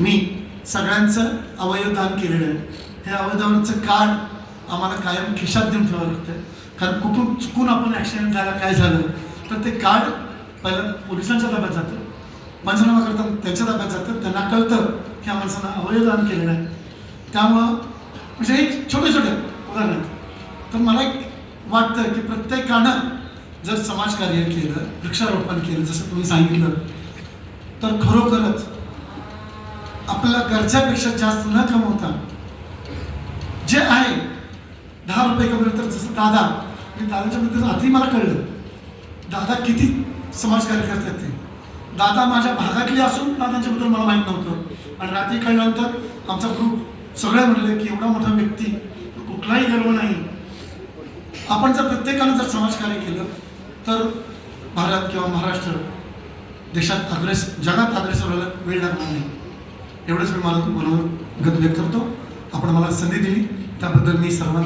मी सगळ्यांचं अवयवदान केलेलं आहे. हे अवयवदानाचं कार्ड आम्हाला कायम खिशात देऊन ठेवावं लागतं कारण कुठून चुकून आपण ॲक्सिडेंट झाला काय झालं तर ते कार्ड पहिलं पोलिसांच्या ताब्यात जातं. पंचनामा करतात त्यांच्या ताब्यात जातं. त्यांना कळतं की या माणसानं अवयवदान केलेलं आहे. त्यामुळं म्हणजे एक छोटे छोटे उदाहरण. तर मला एक वाटतं की प्रत्येकानं जर समाजकार्य केलं वृक्षारोपण केलं जसं तुम्ही सांगितलं तर खरोखरच आपल्याला गरजेपेक्षा जास्त न कमवता जे आहे दहा रुपये कमवले तर जसं दादा मी दादाच्या बद्दल आधी मला कळलं दादा किती समाजकार्य करतात ते. दादा माझ्या भागातले असून दादांच्याबद्दल मला माहीत नव्हतं. आणि रात्री कळल्यानंतर आमचा ग्रुप सगळे म्हणले की एवढा मोठा व्यक्ती कुठलाही गर्व नाही. आपण जर प्रत्येकानं जर समाजकार्य केलं तर भारत किंवा महाराष्ट्र देशात अग्रेस जगात अग्रेसर व्हायला वेळ लागणार नाही. एवढंच मी मला मनोगत व्यक्त करतो. आपण मला संधी दिली. त्याबद्दल मी सर्वांना